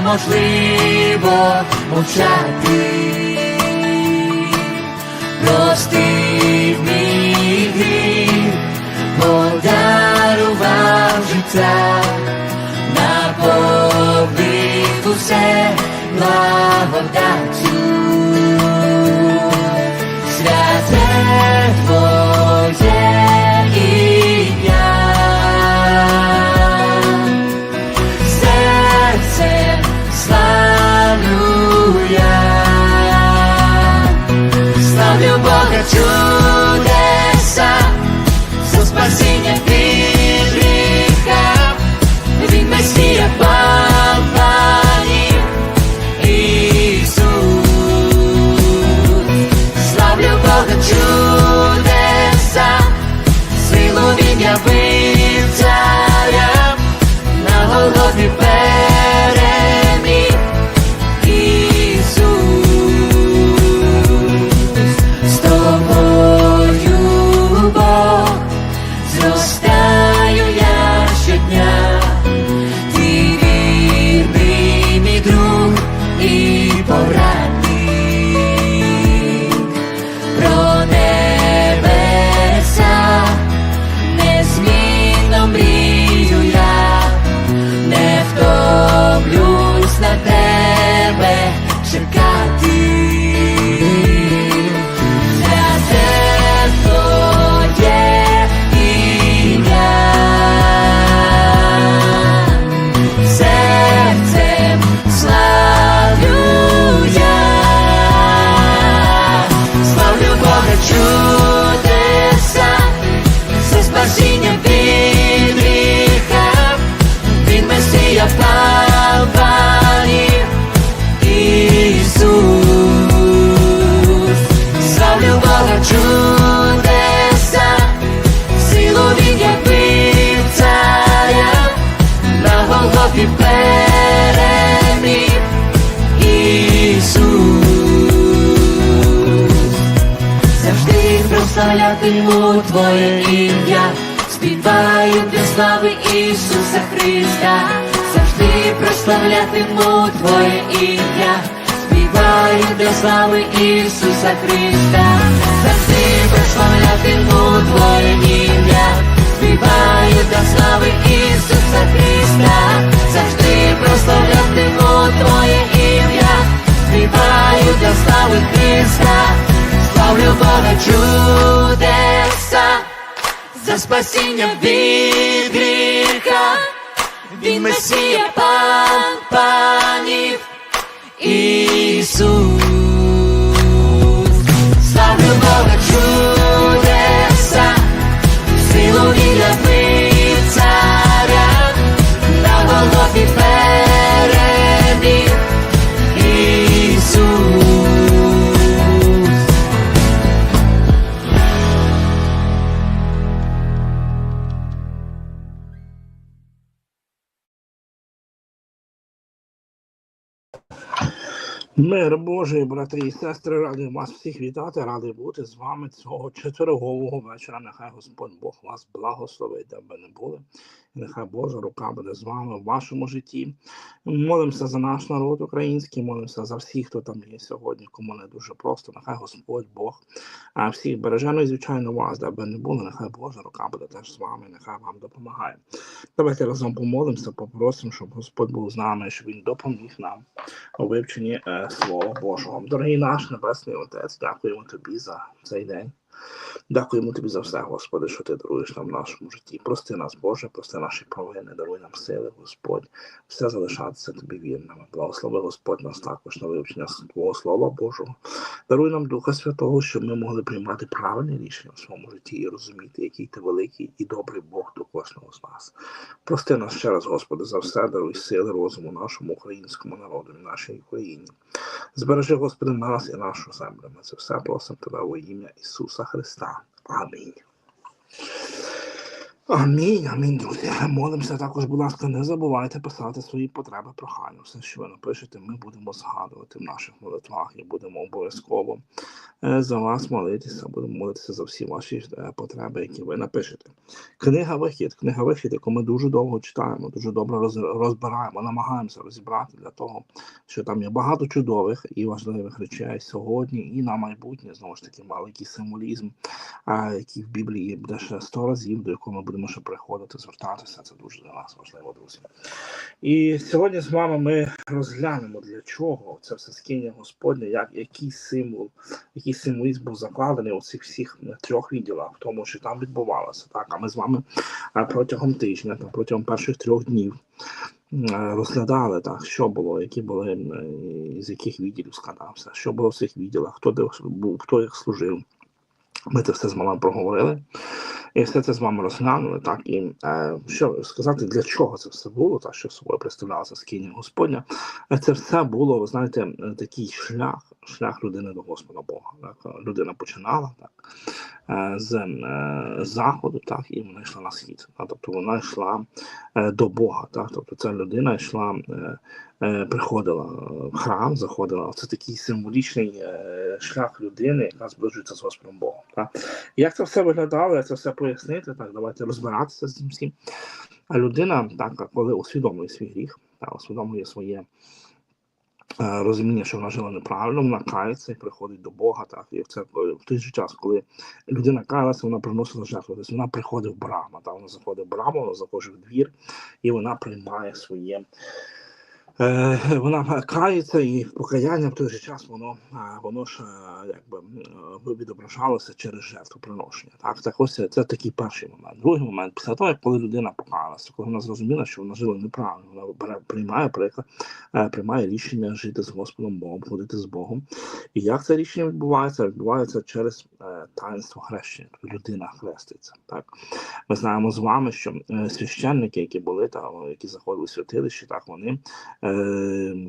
неможливо мовчати. прости мій гріх, подарував життя, наповнив усе благодаттю. Прославлятиму Твоє ім'я, співаю для слави Ісуса Христа, завжди прославлятиму Твоє ім'я, співаю для слави Ісуса Христа, завжди прославлятиму Твоє ім'я, співаю для слави Христа. Славлю Бога чудеса, за спасіння від гріха, він Месія пан панів, Ісус. Славлю Бога чудеса, Мир Божий, брати і сестри, радий вас всіх вітати, радий бути з вами цього четвергового вечора. Нехай Господь Бог вас благословить, де б не були. Нехай Божа рука буде з вами в вашому житті. Молимося за наш народ український, молимося за всіх, хто там є сьогодні, кому не дуже просто. Нехай Господь Бог всіх береже, ну і звичайно вас, де не були, нехай Божа рука буде теж з вами, нехай вам допомагає. Давайте разом помолимося, попросимо, щоб Господь був з нами, щоб Він допоміг нам у вивченні е, Слова Божого. Дорогий наш Небесний Отець, дякуємо тобі за цей день. Дякуємо тобі за все, Господи, що ти даруєш нам в нашому житті. Прости нас, Боже, прости наші провини, даруй нам сили, Господь, все залишатися тобі вірними. Благослови Господь нас також на вивчення Твого Слова Божого. Даруй нам Духа Святого, щоб ми могли приймати правильні рішення в своєму житті і розуміти, який ти великий і добрий Бог до кожного з нас. Прости нас ще раз, Господи, за все, даруй сили, розуму нашому українському народу і нашій Україні. Збережи, Господи, нас і нашу землю. Ми це все просимо Тебе во ім'я Ісуса Христа. Амінь. Амінь, амінь, друзі. Молимося також, будь ласка, не забувайте писати свої потреби, прохання. Все, що ви напишете, ми будемо згадувати в наших молитвах і будемо обов'язково е, за вас молитися. Будемо молитися за всі ваші е, потреби, які ви напишете. Книга вихід, книга вихід, яку ми дуже довго читаємо, дуже добре розбираємо, намагаємося розібрати для того, що там є багато чудових і важливих речей сьогодні і на майбутнє. Знову ж таки, великий символізм, який в Біблії буде ще сто разів, до якого ми будемо ще приходити, звертатися. Це дуже для нас важливо, друзі. І сьогодні з вами ми розглянемо для чого це все скиння Господнє, як який символ, який символізм був закладений у цих всіх е, трьох відділах, в тому, що там відбувалося. Так, а ми з вами е, протягом тижня та протягом перших трьох днів е, розглядали так, що було, які були з яких відділів складався, що було в цих відділах, хто де був, хто їх служив. Ми це все з вами проговорили. І все це з вами розглянули, так і е, що сказати, для чого це все було, та що собою представлялося скиня Господня. Це все було, ви знаєте, такий шлях, шлях людини до Господа Бога. Так? Людина починала так, е, з е, заходу, так, і вона йшла на схід. Так? Тобто вона йшла е, до Бога. Так? Тобто ця людина йшла, приходила в храм, заходила. Це такий символічний шлях людини, яка зближується з Господом Богом. Так? Як це все виглядало, як це все пояснити, так давайте розбиратися з цим всім. А людина, так, коли усвідомлює свій гріх, так, усвідомлює своє розуміння, що вона жила неправильно, вона кається і приходить до Бога. Так, і це в той же час, коли людина каялася, вона приносила жертву. Тобто вона приходить в браму, Та вона заходить в браму, вона заходить в двір, і вона приймає своє. Е, вона кається і покаяння в той же час воно, е, воно ж е, якби відображалося через жертвоприношення. Так, так ось це, такий перший момент. Другий момент, після того, як коли людина покаялася, коли вона зрозуміла, що вона жила неправильно, вона приймає приклад, приймає рішення жити з Господом Богом, ходити з Богом. І як це рішення відбувається? Відбувається через таїнство хрещення. Тобто людина хреститься. Так ми знаємо з вами, що священники, які були там, які заходили в святилище, так вони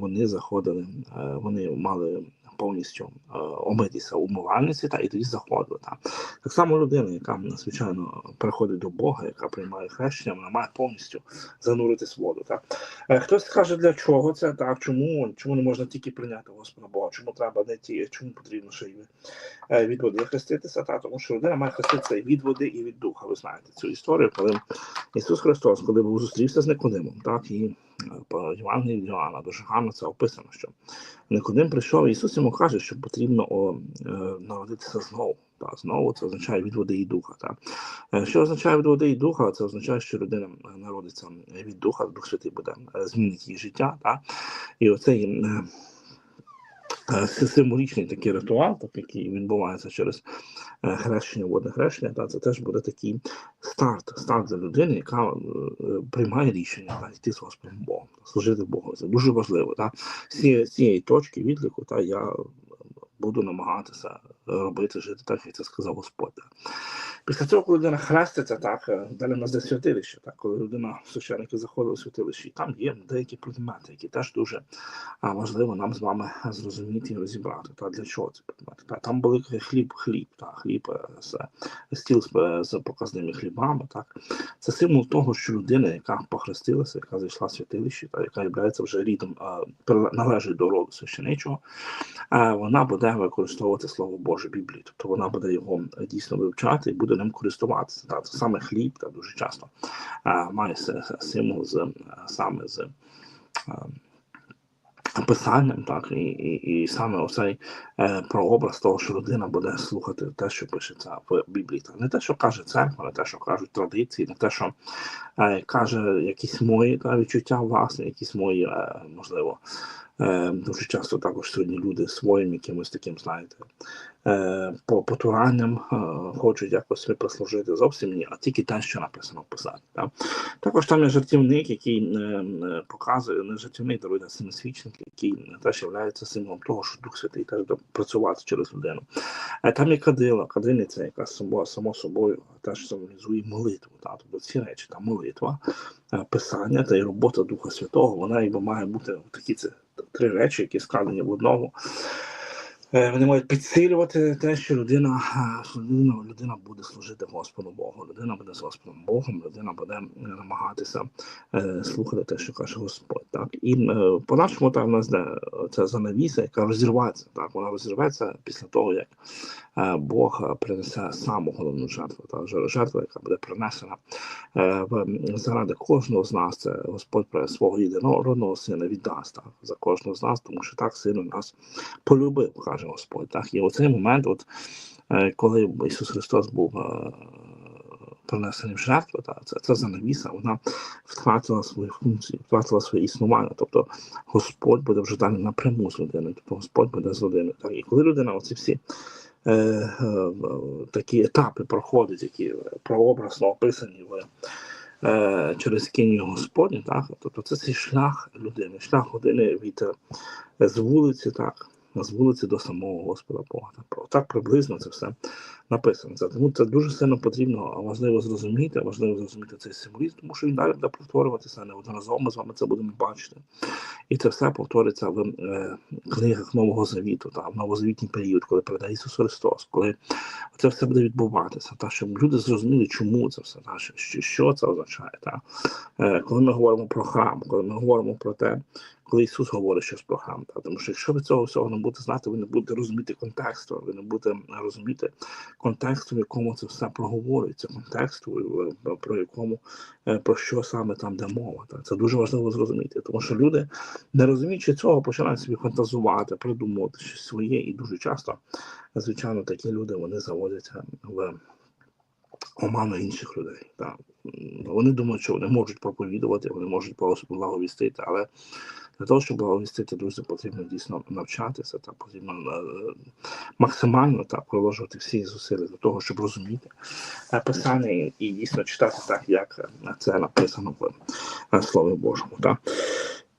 вони заходили, е, вони мали повністю е, омитися у умивальниці, та і тоді заходили. Та. Так само людина, яка звичайно приходить до Бога, яка приймає хрещення, вона має повністю зануритись в воду. Так. Е, Хтось скаже, для чого це так, чому, чому не можна тільки прийняти Господа Бога, чому треба не ті, чому потрібно ще й е, від води хреститися, та, тому що людина має хреститися і від води, і від духа. Ви знаєте цю історію, коли Ісус Христос, коли був зустрівся з Никодимом, так, і е, по Євангелії Йоанна дуже гарно це описано, що Никодим прийшов, Ісус йому каже, що потрібно о, е, народитися знову. Та знову це означає від води і духа. Так. Е, Що означає від води і духа? Це означає, що людина е, народиться від духа, Дух Святий буде змінить її життя. Та. І оцей символічний такий ритуал, так, який відбувається через е, хрещення, водне хрещення, та, це теж буде такий старт, старт для людини, яка е, е, приймає рішення та, йти з Господом Богом, служити Богу. Це дуже важливо. Та. З цієї точки відліку та, я буду намагатися робити, жити так, як це сказав Господь. Так. Після цього, коли людина хреститься, так, е, далі в нас де святилище, так, коли людина, священники заходили в святилище, і там є деякі предмети, які теж дуже важливо нам з вами зрозуміти і розібрати. Та для чого це предмети? Та, там були хліб, хліб, та, хліб е, з стіл з, е, з показними хлібами. Так. Це символ того, що людина, яка похрестилася, яка зайшла в святилище, та, яка є вже рідом, е, належить до роду священичого, е, вона буде використовувати Слово Боже Біблію. Тобто вона буде його е, дійсно вивчати і буде ним користуватися. Так. Саме хліб та дуже часто е, має символ з е, саме з. Писанням, так, і, і, і саме оцей е, прообраз того, що людина буде слухати те, що пишеться в Біблії. Так. Не те, що каже церква, не те, що кажуть традиції, не те, що е, каже якісь мої та, відчуття власне, якісь мої, е, можливо, е, дуже часто також сьогодні люди своїм якимось таким, знаєте, по потуранням е, хочуть якось собі послужити зовсім ні, а тільки те, що написано в Писанні. Так. Також там є жартівник, який е, е, показує, не жартівник, дарує семисвічник, який теж є символом того, що Дух Святий теж працювати через людину. Е, Там є кадила, кадильниця, яка само, само собою теж символізує молитву. Та, тобто ці речі, та молитва, е, писання та й робота Духа Святого, вона якби має бути такі це три речі, які складені в одному. Е, Вони мають підсилювати те, що людина, людина, людина буде служити Господу Богу. Людина буде з Господом Богом, людина буде е, намагатися е, слухати те, що каже Господь. Так і е, по-нашому там в нас де ця занавіса, яка розірветься. Так вона розірветься після того, як е, Бог е, принесе саму головну жертву. Та жертва, яка буде принесена е, в заради кожного з нас. Це Господь про свого єдинородного сина віддасть так, за кожного з нас, тому що так сильно нас полюбив, каже Господь. Так, і оцей момент, от е, коли Ісус Христос був е, принесений в жертву, та це, це занавіса, вона втратила свою функцію, втратила своє існування. Тобто Господь буде вже далі напряму з людиною, тобто Господь буде з людиною. І коли людина оці всі. е, е, Такі етапи проходить, які прообразно описані в е, через кінію Господню, так? Тобто це цей шлях людини, шлях людини від з вулиці, так, з вулиці до самого Господа Бога. Так, приблизно це все написано. Це, тому це дуже сильно потрібно, важливо зрозуміти, важливо зрозуміти цей символізм, тому що він далі буде повторюватися неодноразово, ми з вами це будемо бачити. І це все повториться в е, книгах Нового Завіту, та, в новозавітній період, коли прийде Ісус Христос, коли це все буде відбуватися, та, щоб люди зрозуміли, чому це все, та, що, що це означає. Та. Е, коли ми говоримо про храм, коли ми говоримо про те, коли Ісус говорить щось про храм. Та, тому що якщо ви цього всього не будете знати, ви не будете розуміти контексту, ви не будете розуміти контексту, в якому це все проговорюється, контексту, е, про якому е, про що саме там де мова. Та. Це дуже важливо зрозуміти, тому що люди, не розуміючи цього, починають собі фантазувати, придумувати щось своє, і дуже часто, звичайно, такі люди вони заводяться в оману інших людей. Так. Вони думають, що вони можуть проповідувати, вони можуть благовістити, але для того, щоб благовістити, друзі, потрібно дійсно навчатися, та потрібно е, максимально та приложувати всі зусилля для того, щоб розуміти е, писання і, дійсно читати так, як е, це написано в Слові Божому. Так.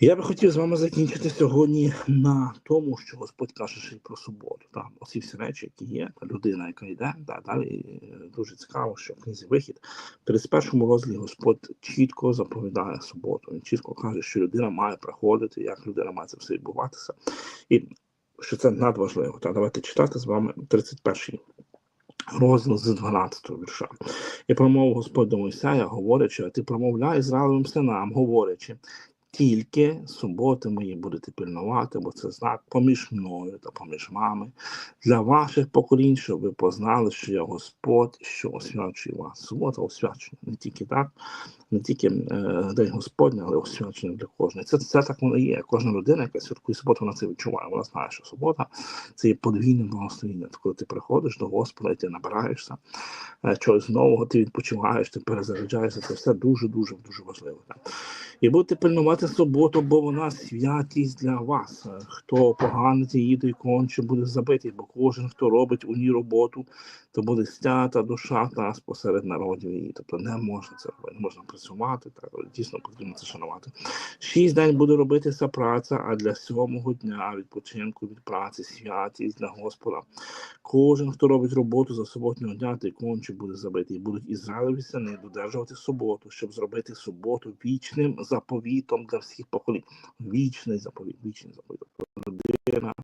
Я би хотів з вами закінчити сьогодні на тому, що Господь каже ще й про суботу. Та оці всі речі, які є, та людина, яка йде, та далі дуже цікаво, що в книзі вихід в 31 розділі Господь чітко заповідає суботу. Він чітко каже, що людина має приходити, як людина має це все відбуватися, і що це надважливо. Та давайте читати з вами 31 розділ з 12 вірша. І промовив Господь до Мойсея, говорячи, а ти промовляй Ізраїлевим синам, говорячи, тільки суботи мої будете пильнувати, бо це знак поміж мною та поміж вами для ваших поколінь, щоб ви познали, що я Господь, що освячує вас. Субота освячена не тільки так, не тільки е, День Господня, але освячена для кожного. Це, це так воно є. Кожна людина, яка святкує суботу, вона це відчуває. Вона знає, що субота це є подвійне благословіння. Коли ти приходиш до Господа і ти набираєшся е, чогось нового, ти відпочиваєш, ти перезаряджаєшся. Це все дуже, дуже, дуже важливо. Так. І будете пильнувати суботу, бо вона святість для вас. Хто поганить її, той конче буде забитий, бо кожен, хто робить у ній роботу, то буде стята душа та посеред народів її. Тобто не можна це робити, не можна працювати, так дійсно потрібно це шанувати. Шість день буде робитися праця, а для сьомого дня відпочинку від праці, святість для Господа. Кожен, хто робить роботу за суботнього дня, той конче буде забитий. Будуть Ізраїлеві сини додержувати суботу, щоб зробити суботу вічним заповітом для всіх поколінь. Вічний заповіт, вічний заповіт. Тобто людина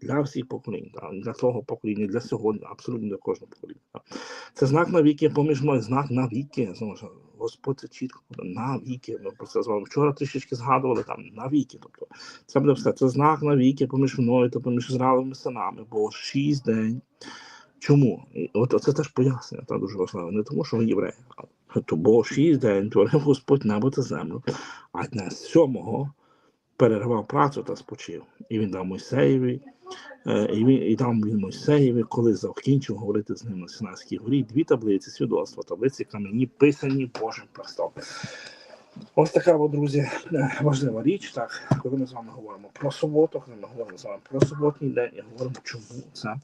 для всіх поколінь, для того покоління, для сьогодні, абсолютно для кожного покоління. Це знак навіки поміж мною, знак навіки. Знову ж, Господь це чітко навіки. Ми про це з вами вчора трішечки згадували там навіки. Тобто це буде все. Це знак навіки поміж мною та поміж Ізраїлевими синами, бо шість день. Чому? От це теж пояснення, та дуже важливо. Не тому, що ви євреї, бо шість день творив Господь небо та землю, а дня сьомого перервав працю та спочив. І він дав Мойсеєві, е, і він і дав він Мойсеєві, коли закінчив говорити з ним на Синайській горі, дві таблиці свідоцтва, таблиці кам'яні, писані Божим престолом. Ось така, от, друзі, е, важлива річ, так, коли ми з вами говоримо про суботу, коли ми говоримо з вами про суботній день і говоримо, чому це е,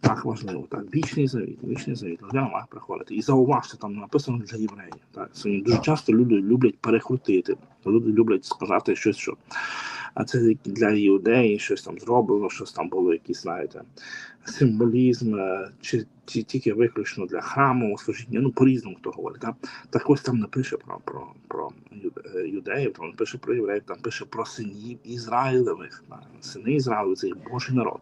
так важливо. Так, вічний завіт, вічний завіт, людина має приходити. І зауважте, там написано для євреїв. Так, сьогодні дуже часто люди люблять перекрутити, люди люблять сказати щось, що а це для іудеї щось там зроблено, щось там було, якісь, знаєте, символізм, е, чи, чи тільки виключно для храму служіння, ну по-різному хто говорить. Так, так ось там не пише про, про, про е, юдеїв, там не пише про євреїв, там пише про синів Ізраїлевих. Так. Сини Ізраїлевих це Божий народ.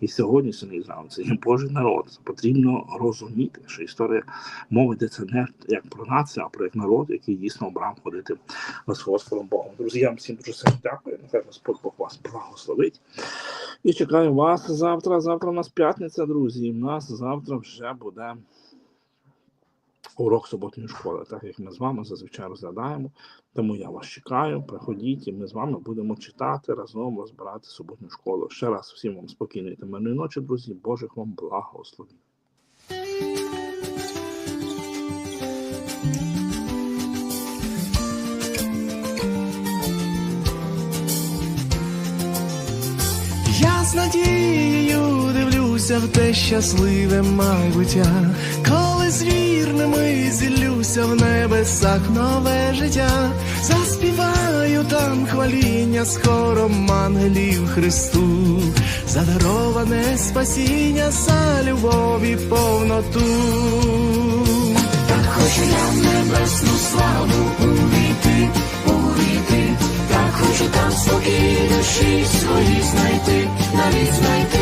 І сьогодні це є Божий народ. Потрібно розуміти, що історія мови йдеться не як про націю, а про як народ, який дійсно обрав ходити з Господом Богом. Друзі, я вам всім дуже сильно дякую. Нехай Господь Бог вас благословить. І чекаю вас завтра. Завтра у нас п'ятниця, друзі. І в нас завтра вже буде урок суботньої школи, так як ми з вами зазвичай розглядаємо. Тому я вас чекаю, приходіть, і ми з вами будемо читати разом, розбирати суботню школу. Ще раз всім вам спокійної та мирної ночі, друзі. Божих вам благословень. Я з надією дивлюся в те щасливе майбуття, коли з вірними зіллюся в небесах нове життя, заспіваю там хваління з хором ангелів Христу, задароване спасіння за любові повноту. Так хочу я в небесну славу увійти, увійти, так хочу там спокій душі свої знайти, навіть знайти.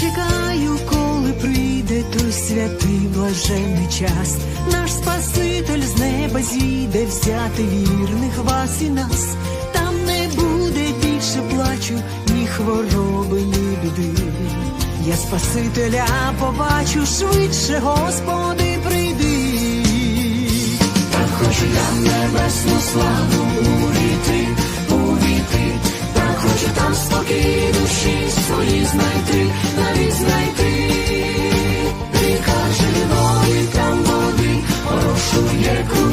Чекаю, коли прийде той святий блаженний час. Наш Спаситель з неба зійде взяти вірних вас і нас. Там не буде більше плачу, хвороби, ні біди. Я Спасителя побачу швидше, Господи, прийди. Так хочу я небесну славу увійти, увійти, так хочу там спокій душі свої знайти, навіть знайти. Ріка живої там води, орошує кругом